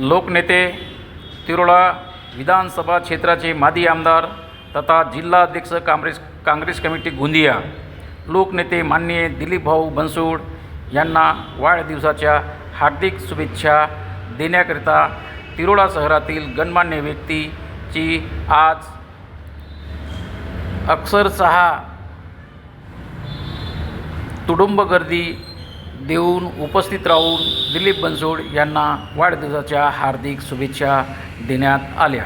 लोकनेते तिरोळा विधानसभा क्षेत्राचे माजी आमदार तथा जिल्हाध्यक्ष काँग्रेस काँग्रेस कमिटी गोंदिया लोकनेते माननीय दिलीप भाऊ यांना वाढदिवसाच्या हार्दिक शुभेच्छा देण्याकरिता तिरोडा शहरातील गणमान्य व्यक्तीची आज अक्षरशः तुडुंब गर्दी देऊन उपस्थित राहून दिलीप बनसोड यांना वाढदिवसाच्या हार्दिक शुभेच्छा देण्यात आल्या.